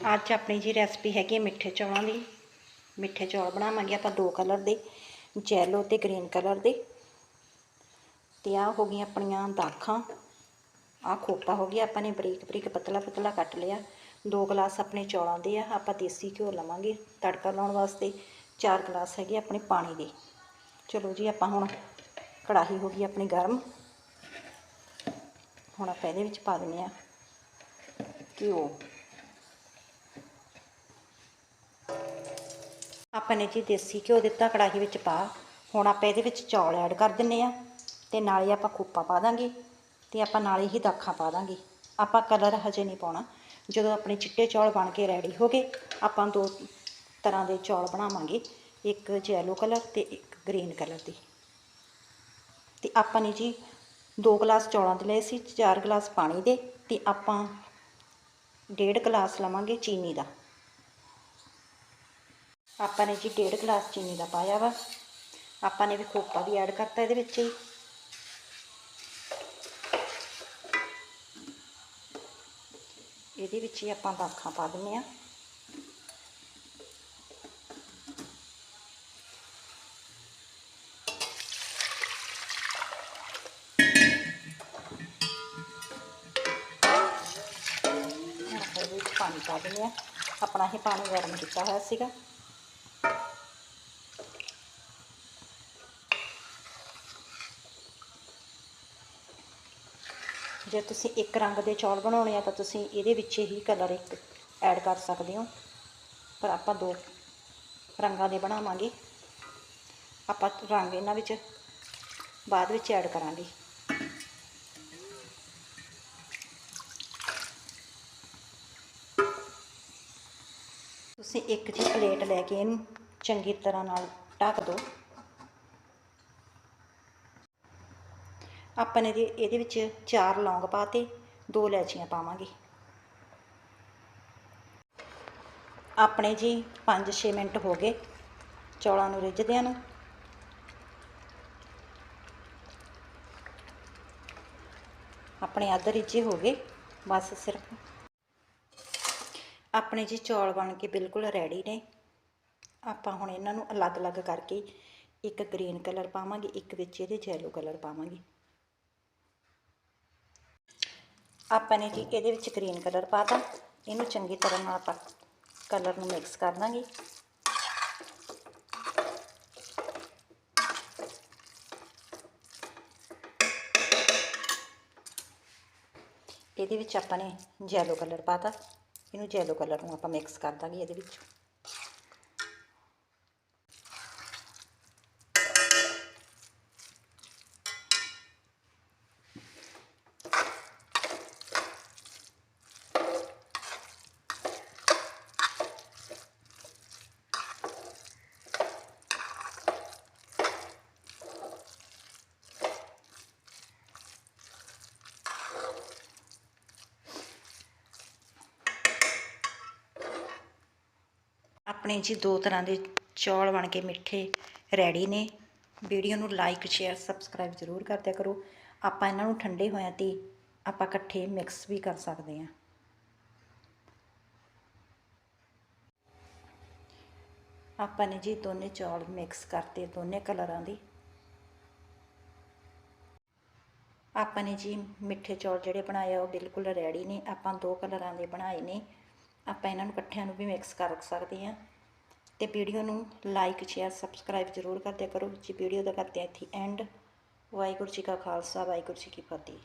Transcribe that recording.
ਅੱਜ ਆਪਣੀ ਜੀ ਰੈਸਪੀ ਹੈਗੀ ਹੈ ਮਿੱਠੇ ਚੌਲਾਂ ਦੀ। ਮਿੱਠੇ ਚੌਲ ਬਣਾਵਾਂਗੇ ਆਪਾਂ ਦੋ ਕਲਰ ਦੇ ਜੈਲੋ ਤੇ ਗ੍ਰੀਨ ਕਲਰ ਦੇ। ਤੇ ਆ ਹੋ ਗਈਆਂ ਆਪਣੀਆਂ ਦਾਖਾਂ। ਆ ਖੋਪਾ ਹੋ ਗਿਆ, ਆਪਾਂ ਨੇ ਬਰੀਕ ਬਰੀਕ ਪਤਲਾ ਪਤਲਾ ਕੱਟ ਲਿਆ। ਦੋ ਗਲਾਸ ਆਪਣੇ ਚੌਲਾਂ ਦੇ ਆ, ਆਪਾਂ ਦੇਸੀ ਘਿਓ ਲਵਾਂਗੇ ਤੜਕਾ ਲਾਉਣ ਵਾਸਤੇ। ਚਾਰ ਗਲਾਸ ਹੈਗੇ ਆਪਣੇ ਪਾਣੀ ਦੇ। ਚਲੋ ਜੀ, ਆਪਾਂ ਹੁਣ ਕੜਾਹੀ ਹੋ ਗਈ ਆਪਣੀ ਗਰਮ। ਹੁਣ ਆਪਾਂ ਇਹਦੇ ਵਿੱਚ ਪਾ ਦਿੰਦੇ ਆ ਘਿਓ। ਆਪਾਂ ਨੇ ਜੀ ਦੇਸੀ ਘਿਓ ਦਿੱਤਾ ਕੜਾਹੀ ਵਿੱਚ ਪਾ, ਹੁਣ ਆਪਾਂ ਇਹਦੇ ਵਿੱਚ ਚੌਲ ਐਡ ਕਰ ਦਿੰਨੇ ਆ, ਤੇ ਨਾਲੇ ਆਪਾਂ ਖੋਪਾ ਪਾ ਦਾਂਗੇ, ਤੇ ਆਪਾਂ ਨਾਲੇ ਹੀ ਦਾਖਾਂ ਪਾ ਦਾਂਗੇ। ਆਪਾਂ ਕਲਰ ਹਜੇ ਨਹੀਂ ਪਾਉਣਾ, ਜਦੋਂ ਆਪਣੇ ਚਿੱਟੇ ਚੌਲ ਬਣ ਕੇ ਰੈਡੀ ਹੋ ਗਏ, ਆਪਾਂ ਦੋ ਤਰ੍ਹਾਂ ਦੇ ਚੌਲ ਬਣਾਵਾਂਗੇ, ਇੱਕ ਜੈਲੋ ਕਲਰ ਤੇ ਇੱਕ ਗ੍ਰੀਨ ਕਲਰ ਦੀ। ਤੇ ਆਪਾਂ ਨੇ ਜੀ ਦੋ ਗਲਾਸ ਚੌਲਾਂ ਦੇ ਲਏ ਸੀ, ਚਾਰ ਗਲਾਸ ਪਾਣੀ ਦੇ, ਤੇ ਆਪਾਂ ਡੇਢ ਗਲਾਸ ਲਵਾਂਗੇ ਚੀਨੀ ਦਾ। ਆਪਾਂ ਨੇ ਜੀ ਡੇਢ ਗਲਾਸ ਚੀਨੀ ਦਾ ਪਾਇਆ ਵਾ। ਆਪਾਂ ਨੇ ਵੀ ਖੋਪਾ ਵੀ ਐਡ ਕਰਤਾ ਇਹਦੇ ਵਿੱਚ ਹੀ। ਇਹਦੇ ਵਿੱਚ ਹੀ ਆਪਾਂ ਬਾਖਾਂ ਪਾ ਦਿੰਨੇ ਆ। ਆਪਾਂ ਇਹਦੇ ਵਿੱਚ ਪਾਣੀ ਪਾ ਦਿੰਨੇ ਆ। ਆਪਣਾ ਹੀ ਪਾਣੀ ਗਰਮ ਕੀਤਾ ਹੋਇਆ ਸੀਗਾ। ਜੇ ਤੁਸੀਂ ਇੱਕ ਰੰਗ ਦੇ ਚੌਲ ਬਣਾਉਣੇ ਆ ਤਾਂ ਤੁਸੀਂ ਇਹਦੇ ਵਿੱਚ ਹੀ ਕਲਰ ਇੱਕ ਐਡ ਕਰ ਸਕਦੇ ਹੋ। ਪਰ ਆਪਾਂ ਦੋ ਰੰਗਾਂ ਦੇ ਬਣਾਵਾਂਗੇ। ਆਪਾਂ ਰੰਗ ਇਹਨਾਂ ਵਿੱਚ ਬਾਅਦ ਵਿੱਚ ਐਡ ਕਰਾਂਗੇ। ਤੁਸੀਂ ਇੱਕ ਜੀ ਪਲੇਟ ਲੈ ਕੇ ਇਹਨੂੰ ਚੰਗੀ ਤਰ੍ਹਾਂ ਨਾਲ ਢੱਕ ਦਿਓ। ਆਪਾਂ ਨੇ ਇਹਦੇ ਵਿੱਚ ਚਾਰ ਲੌਂਗ ਪਾਤੇ, ਦੋ ਇਲਾਚੀਆਂ ਪਾਵਾਂਗੇ। ਆਪਣੇ ਜੀ 5-6 ਮਿੰਟ ਹੋ ਗਏ, ਚੌਲਾਂ ਨੂੰ ਰਿੱਝਦਿਆਂ ਨੂੰ। ਆਪਣੇ ਅੱਧ ਰਿੱਝੇ ਹੋ ਗਏ, ਬਸ ਸਿਰਫ। ਆਪਣੇ ਜੀ ਚੌਲ ਬਣ ਕੇ ਬਿਲਕੁਲ ਰੈਡੀ ਨੇ। ਆਪਾਂ ਹੁਣ ਇਹਨਾਂ ਨੂੰ ਅਲੱਗ-ਅਲੱਗ ਕਰਕੇ ਇੱਕ ਗ੍ਰੀਨ ਕਲਰ ਪਾਵਾਂਗੇ, ਇੱਕ ਵਿੱਚ ਇਹਦੇ ਯੈਲੋ ਕਲਰ ਪਾਵਾਂਗੇ। ਆਪਾਂ ਨੇ ਜੀ ਇਹਦੇ ਵਿੱਚ ਗ੍ਰੀਨ ਕਲਰ ਪਾਤਾ ਇਹਨੂੰ ਚੰਗੀ ਤਰ੍ਹਾਂ ਨਾਲ ਆਪਾਂ ਕਲਰ ਨੂੰ ਮਿਕਸ ਕਰ ਦਾਂਗੇ ਇਹਦੇ ਵਿੱਚ ਆਪਾਂ ਨੇ ਜੈਲੋ ਕਲਰ ਪਾਤਾ ਇਹਨੂੰ ਜੈਲੋ ਕਲਰ ਨੂੰ ਆਪਾਂ ਮਿਕਸ ਕਰ ਦਾਂਗੇ ਇਹਦੇ ਵਿੱਚ। ਆਪਣੇ ਜੀ ਦੋ ਤਰ੍ਹਾਂ ਦੇ ਚੌਲ ਬਣ ਕੇ ਮਿੱਠੇ, ਰੈਡੀ ਨੇ। ਵੀਡੀਓ ਨੂੰ ਲਾਈਕ ਸ਼ੇਅਰ ਸਬਸਕ੍ਰਾਈਬ ਜ਼ਰੂਰ ਕਰਦਿਆ ਕਰੋ। ਆਪਾਂ ਇਹਨਾਂ ਨੂੰ ਠੰਡੇ ਹੋਇਆਂ ਤੇ ਆਪਾਂ ਇਕੱਠੇ ਮਿਕਸ ਵੀ ਕਰ ਸਕਦੇ ਹਾਂ। ਆਪਾਂ ਨੇ ਜੀ ਦੋਨੇ ਚੌਲ ਮਿਕਸ ਕਰਤੇ, ਦੋਨੇ ਕਲਰਾਂ ਦੀ। ਆਪਾਂ ਨੇ ਜੀ ਮਿੱਠੇ ਚੌਲ ਜਿਹੜੇ ਬਣਾਏ ਆ, ਉਹ ਬਿਲਕੁਲ ਰੈਡੀ ਨੇ। ਆਪਾਂ ਦੋ ਕਲਰਾਂ ਦੇ ਬਣਾਏ ਨੇ। ਆਪਾਂ ਇਹਨਾਂ ਨੂੰ ਇਕੱਠਿਆਂ ਨੂੰ ਵੀ ਮਿਕਸ ਕਰ ਸਕਦੇ ਹਾਂ। ਤੇ ਵੀਡੀਓ ਨੂੰ ਲਾਈਕ ਸ਼ੇਅਰ ਸਬਸਕ੍ਰਾਈਬ ਜ਼ਰੂਰ ਕਰਦਿਆ ਕਰੋ। ਜੀ ਵੀਡੀਓ ਦਾ ਕਰਦੇ ਹਾਂ ਇੱਥੇ ਐਂਡ ਵਾਹਿਗੁਰੂ ਜੀ ਕਾ ਖਾਲਸਾ, ਵਾਹਿਗੁਰੂ ਜੀ ਕੀ ਫਤਿਹ।